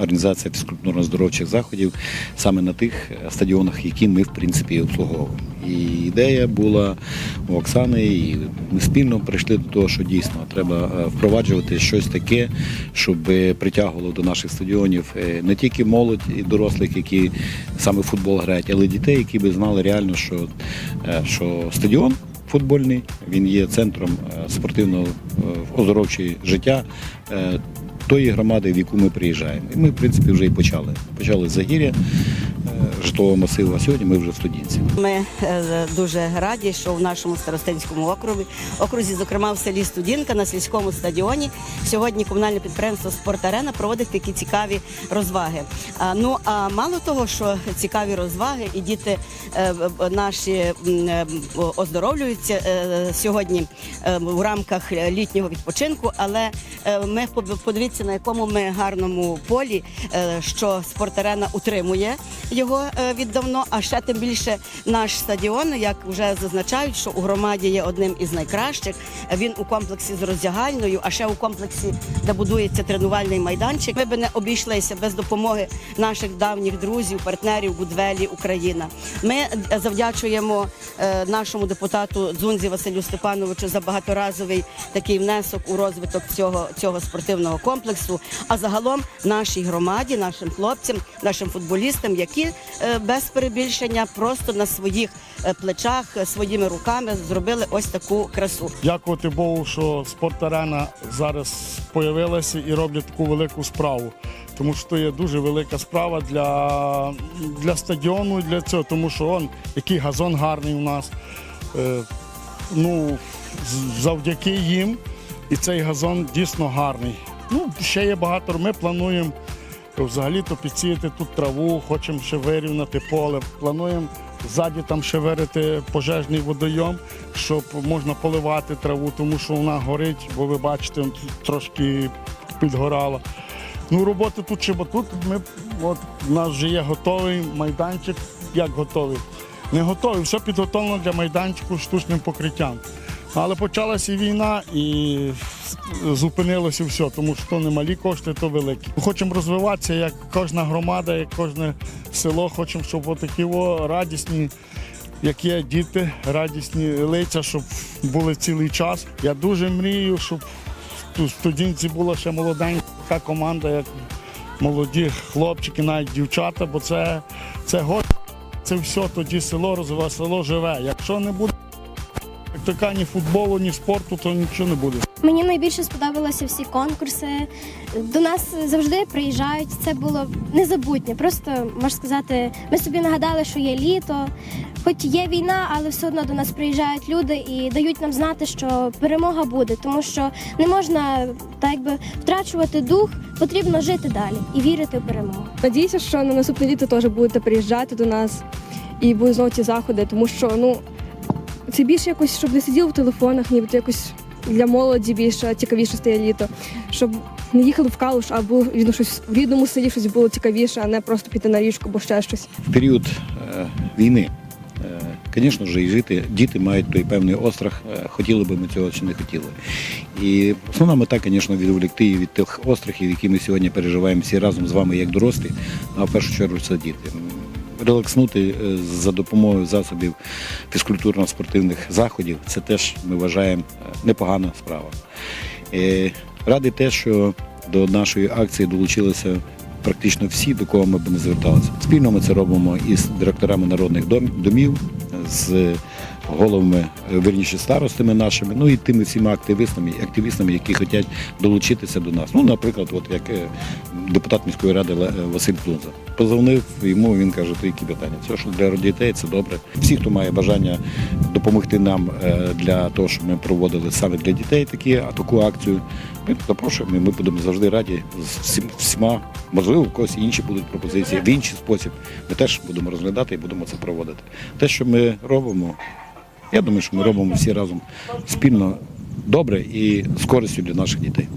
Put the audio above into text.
організація фізкультурно-здоровчих заходів саме на тих е, стадіонах, які ми в принципі обслуговуємо. І ідея була у Оксани, і ми спільно прийшли до того, що дійсно треба е, впроваджувати щось таке, щоб притягувало до наших стадіонів е, не тільки молодь і дорослих, які саме в футбол грають, але й дітей, які би знали реально, що, що стадіон футбольний, він є центром е, спортивного е, оздоровчого життя е, тої громади, в яку ми приїжджаємо. І ми, в принципі, вже і почали. Почали з Загір'я, житлового масиву, а сьогодні ми вже в студінці. Ми е, дуже раді, що в нашому старостинському округі, окрузі, зокрема в селі Студінка на сільському стадіоні, сьогодні комунальне підприємство Спорт-Арена проводить такі цікаві розваги. А, ну а мало того, що цікаві розваги, і діти е, е, наші е, оздоровлюються е, сьогодні е, в рамках літнього відпочинку, але е, ми подивіться, на якому ми гарному полі, е, що Спорт-Арена утримує його е, віддавно, а ще тим більше наш стадіон, як вже зазначають, що у громаді є одним із найкращих. Він у комплексі з роздягальною, а ще у комплексі, де будується тренувальний майданчик. Ми би не обійшлися без допомоги наших давніх друзів, партнерів Будвелі Україна. Ми е, завдячуємо е, нашому депутату Дзунзі Василю Степановичу за багаторазовий такий внесок у розвиток цього, цього спортивного комплексу. А загалом нашій громаді, нашим хлопцям, нашим футболістам, які е, без перебільшення просто на своїх е, плечах, е, своїми руками зробили ось таку красу. Дякувати Богу, що спорт-арена зараз з'явилася і роблять таку велику справу. Тому що це є дуже велика справа для, для стадіону для цього, тому що он, який газон гарний у нас. Ну, завдяки їм і цей газон дійсно гарний. Ну, ще є багато. Ми плануємо взагалі-то підсіяти тут траву, хочемо ще вирівняти поле. Плануємо ззаді там ще вирити пожежний водойом, щоб можна поливати траву, тому що вона горить, бо ви бачите, трошки підгорала. Ну, роботи тут бо тут ми, от, у нас вже є готовий майданчик. Як готовий? Не готовий, все підготовлено для майданчику штучним покриттям. Але почалася війна і зупинилося все, тому що то не малі кошти, то великі. Хочемо розвиватися як кожна громада, як кожне село. Хочемо, щоб отакі радісні, як є діти, радісні лиця, щоб були цілий час. Я дуже мрію, щоб в студінці була ще молоденька така команда, як молоді хлопчики, навіть дівчата, бо це, це год. Це все тоді село розвиває, село живе. Якщо не буде така ні футболу, ні спорту, то нічого не буде. Мені найбільше сподобалися всі конкурси. До нас завжди приїжджають. Це було незабутнє. Просто можна сказати, ми собі нагадали, що є літо, хоч є війна, але все одно до нас приїжджають люди і дають нам знати, що перемога буде, тому що не можна так якби втрачувати дух, потрібно жити далі і вірити в перемогу. Надіюся, що на наступне літо теж будете приїжджати до нас і будуть знову ці заходи, тому що ну це більше якось, щоб не сиділи в телефонах, ніби якось для молоді більше цікавіше стає літо, щоб не їхали в калуш, а було рідно щось в рідному селі щось було цікавіше, а не просто піти на річку або ще щось. В період е, війни, е, звісно ж, і жити, діти мають той певний острах, е, хотіли би ми цього чи не хотіли. І основна мета, звісно, відволікти їх від тих острахів, які ми сьогодні переживаємо всі разом з вами як дорослі, а в першу чергу це діти. Релакснути е, за допомогою засобів фізкультурно-спортивних заходів це теж ми вважаємо е, непогана справа. Е, Радий те, що до нашої акції долучилися практично всі, до кого ми б не зверталися. Спільно ми це робимо із директорами народних дом- домів, з головами, е, вірніше старостами нашими, ну і тими всіма активістами, активістами, які хочуть долучитися до нас. Ну, наприклад, от як е, депутат міської ради е, Василь Плунза. Позвонив йому, він каже, то які питання. Це що для дітей це добре. Всі, хто має бажання допомогти нам для того, щоб ми проводили саме для дітей такі, а таку акцію. Ми запрошуємо, і ми будемо завжди раді з всіма. Можливо, у когось інші будуть пропозиції в інший спосіб. Ми теж будемо розглядати і будемо це проводити. Те, що ми робимо, я думаю, що ми робимо всі разом спільно добре і з користю для наших дітей.